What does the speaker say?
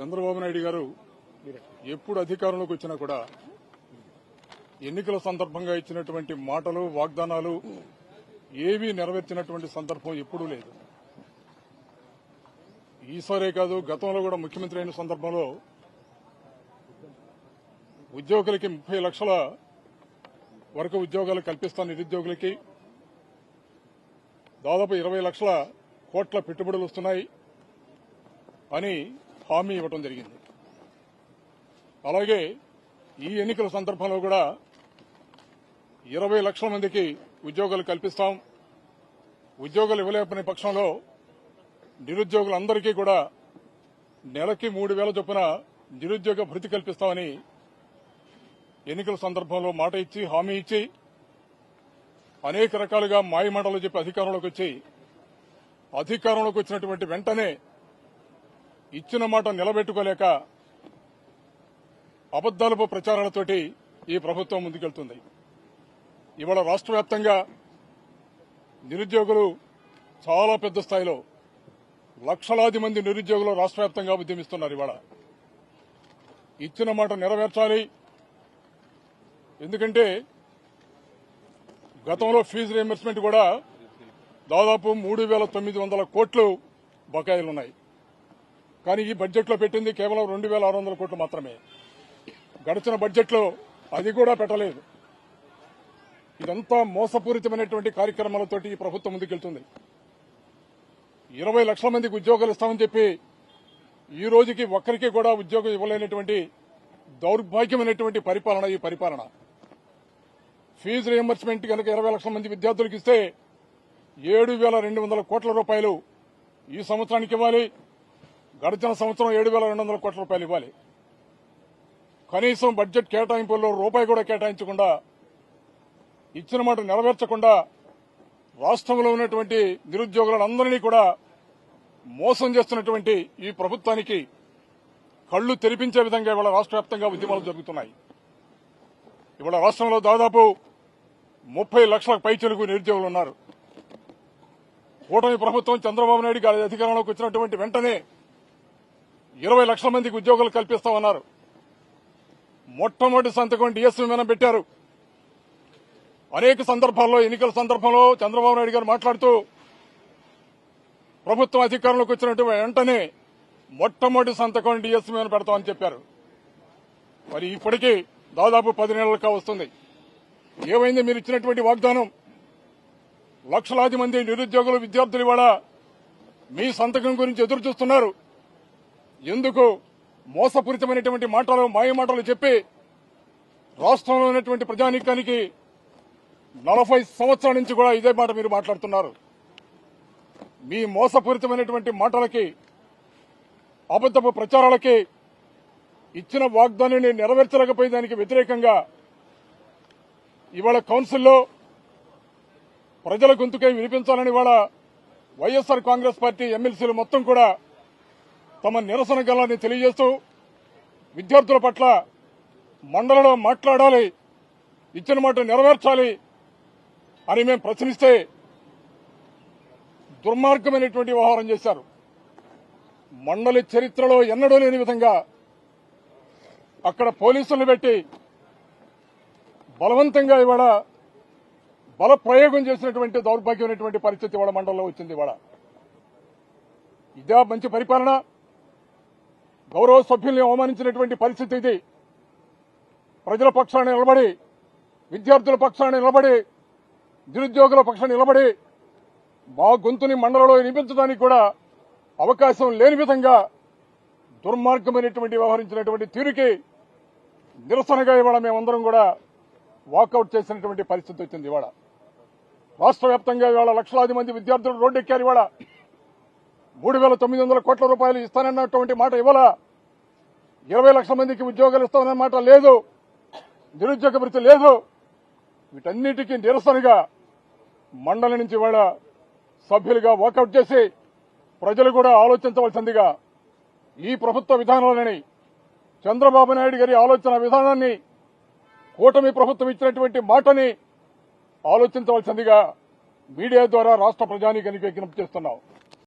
చంద్రబాబు నాయుడు గారు ఎప్పుడు అధికారంలోకి వచ్చినా కూడా ఎన్నికల సందర్భంగా ఇచ్చినటువంటి మాటలు వాగ్దానాలు ఏవీ నెరవేర్చినటువంటి సందర్భం ఎప్పుడూ లేదు. ఈసారే కాదు గతంలో కూడా ముఖ్యమంత్రి అయిన సందర్భంలో ఉద్యోగులకి ముప్పై లక్షల వరకు ఉద్యోగాలు కల్పిస్తాను నిరుద్యోగులకి దాదాపు ఇరవై లక్షల కోట్ల పెట్టుబడులు వస్తున్నాయి. అని హామీ ఇవ్వడం జరిగింది. అలాగే ఈ ఎన్నికల సందర్భంలో కూడా ఇరవై లక్షల మందికి ఉద్యోగాలు కల్పిస్తాం. ఉద్యోగాలు ఇవ్వలేకపోయిన పక్షంలో నిరుద్యోగులందరికీ కూడా నెలకి మూడు వేల చొప్పున నిరుద్యోగ భృతి కల్పిస్తామని ఎన్నికల సందర్భంలో మాట ఇచ్చి హామీ ఇచ్చి అనేక రకాలుగా మాయమాటలు చెప్పి అధికారంలోకి వచ్చి అధికారంలోకి వచ్చినటువంటి వెంటనే ఇచ్చిన మాట నిలబెట్టుకోలేక అబద్దాలపు ప్రచారాలతోటి ఈ ప్రభుత్వం ముందుకెళ్తుంది. ఇవాళ రాష్ట్ర వ్యాప్తంగా నిరుద్యోగులు చాలా పెద్ద స్థాయిలో లక్షలాది మంది నిరుద్యోగులు రాష్ట్ర వ్యాప్తంగా ఉద్యమిస్తున్నారు ఇవాళ. ఇచ్చిన మాట నెరవేర్చాలి. ఎందుకంటే గతంలో ఫీజు రియంబర్స్మెంట్ కూడా దాదాపు మూడు వేల తొమ్మిది వందల కోట్లు బకాయిలున్నాయి. కానీ ఈ బడ్జెట్లో పెట్టింది కేవలం రెండు వేల ఆరు వందల కోట్లు మాత్రమే. గడిచిన బడ్జెట్లో అది కూడా పెట్టలేదు. ఇదంతా మోసపూరితమైనటువంటి కార్యక్రమాలతోటి ఈ ప్రభుత్వం ముందుకెళ్తుంది. ఇరవై లక్షల మందికి ఉద్యోగాలు ఇస్తామని చెప్పి ఈ రోజుకి ఒక్కరికి కూడా ఉద్యోగం ఇవ్వలేనటువంటి దౌర్భాగ్యమైనటువంటి పరిపాలన ఈ పరిపాలన. ఫీజు రియంబర్స్మెంట్ కనుక ఇరవై లక్షల మంది విద్యార్థులకు ఇస్తే ఏడు వేల రెండు వందల కోట్ల రూపాయలు ఈ సంవత్సరానికి ఇవ్వాలి. గడిచిన సంవత్సరం ఏడు వేల రెండు వందల కోట్ల రూపాయలు ఇవ్వాలి. కనీసం బడ్జెట్ కేటాయింపుల్లో రూపాయి కూడా కేటాయించకుండా ఇచ్చిన మాట నెరవేర్చకుండా రాష్ట్రంలో ఉన్నటువంటి నిరుద్యోగులందరినీ కూడా మోసం చేస్తున్నటువంటి ఈ ప్రభుత్వానికి కళ్ళు తెరిపించే విధంగా ఇవాళ రాష్ట్ర వ్యాప్తంగా ఉద్యమాలు జరుగుతున్నాయి. ఇవాళ రాష్ట్రంలో దాదాపు ముప్పై లక్షల పైచలకు నిరుద్యోగులు ఉన్నారు. కూటమి ప్రభుత్వం చంద్రబాబు నాయుడు గారి అధికారంలోకి వచ్చినటువంటి వెంటనే ఇరవై లక్షల మందికి ఉద్యోగాలు కల్పిస్తామన్నారు. మొట్టమొదటి సంతకం డిఎస్సీ మీద పెట్టారు. అనేక సందర్భాల్లో ఎన్నికల సందర్భంలో చంద్రబాబు నాయుడు గారు మాట్లాడుతూ ప్రభుత్వం అధికారంలోకి వచ్చినటువంటి వెంటనే మొట్టమొదటి సంతకం డిఎస్సీ మీద పెడతామని చెప్పారు. మరి ఇప్పటికీ దాదాపు పది నెలలుగా వస్తుంది. ఏమైంది? మీరు ఇచ్చినటువంటి వాగ్దానం. లక్షలాది మంది నిరుద్యోగులు విద్యార్థులు ఇవాళ మీ సంతకం గురించి ఎదురు చూస్తున్నారు. ఎందుకు మోసపూరితమైనటువంటి మాటలు మాయ మాటలు చెప్పి రాష్ట్రంలో ఉన్నటువంటి ప్రజానీకానికి నలభై సంవత్సరాల నుంచి కూడా ఇదే మాట మీరు మాట్లాడుతున్నారు. మీ మోసపూరితమైనటువంటి మాటలకి అబద్దపు ప్రచారాలకి ఇచ్చిన వాగ్దానాన్ని నెరవేర్చలేకపోయే దానికి వ్యతిరేకంగా ఇవాళ కౌన్సిల్లో ప్రజల గొంతుకై వినిపించాలని ఇవాళ వైఎస్ఆర్ కాంగ్రెస్ పార్టీ ఎమ్మెల్సీలు మొత్తం కూడా తమ నిరసన గలాన్ని తెలియజేస్తూ విద్యార్థుల పట్ల మండలిలో మాట్లాడాలి ఇచ్చిన మాట నెరవేర్చాలి అని మేము ప్రశ్నిస్తే దుర్మార్గమైనటువంటి వ్యవహారం చేశారు. మండలి చరిత్రలో ఎన్నడూ లేని విధంగా అక్కడ పోలీసులను పెట్టి బలవంతంగా ఇవాళ బల ప్రయోగం చేసినటువంటి దౌర్భాగ్యమైనటువంటి పరిస్థితి ఇవాళ మండలంలో వచ్చింది ఇవాళ. ఇదే మంచి పరిపాలన. గౌరవ సభ్యుల్ని అవమానించినటువంటి పరిస్థితి ఇది. ప్రజల పక్షాన నిలబడి విద్యార్థుల పక్షాన నిలబడి నిరుద్యోగుల పక్షాన నిలబడి మా గొంతుని మండలంలో వినిపించడానికి కూడా అవకాశం లేని విధంగా దుర్మార్గమైనటువంటి వ్యవహరించినటువంటి తీరుకి నిరసనగా ఇవాళ మేమందరం కూడా వాకౌట్ చేసినటువంటి పరిస్థితి వచ్చింది ఇవాళ. రాష్ట్ర వ్యాప్తంగా ఇవాళ లక్షలాది మంది విద్యార్థులు రోడ్డెక్కారు ఇవాళ. మూడు వేల తొమ్మిది వందల కోట్ల రూపాయలు ఇస్తానన్నటువంటి మాట ఇవ్వాల. ఇరవై లక్షల మందికి ఉద్యోగాలు ఇస్తామన్న మాట లేదు. నిరుద్యోగ భృతి లేదు. వీటన్నిటికీ నిరసనగా మండలి నుంచి వాళ్ళ సభ్యులుగా వాకౌట్ చేసి ప్రజలు కూడా ఆలోచించవలసిందిగా ఈ ప్రభుత్వ విధానాలని చంద్రబాబు నాయుడు గారి ఆలోచన విధానాన్ని కూటమి ప్రభుత్వం ఇచ్చినటువంటి మాటని ఆలోచించవలసిందిగా మీడియా ద్వారా రాష్ట్ర ప్రజానికి విజ్ఞప్తి చేస్తున్నాం.